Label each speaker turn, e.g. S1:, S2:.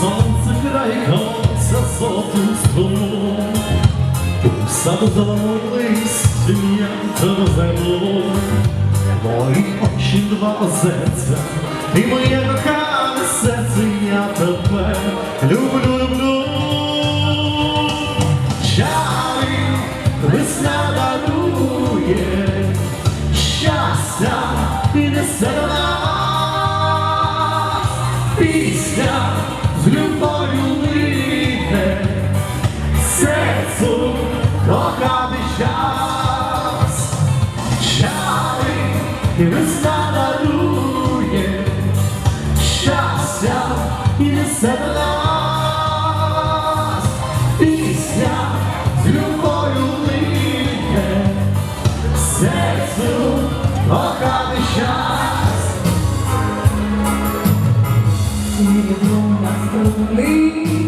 S1: Сонце край колоться соту столу, в саду завалились дня землю, мої очі два озерця, И моє кохане серце, я тебе люблю, люблю. Чари весна дарує, щастя і несе до нас.
S2: me.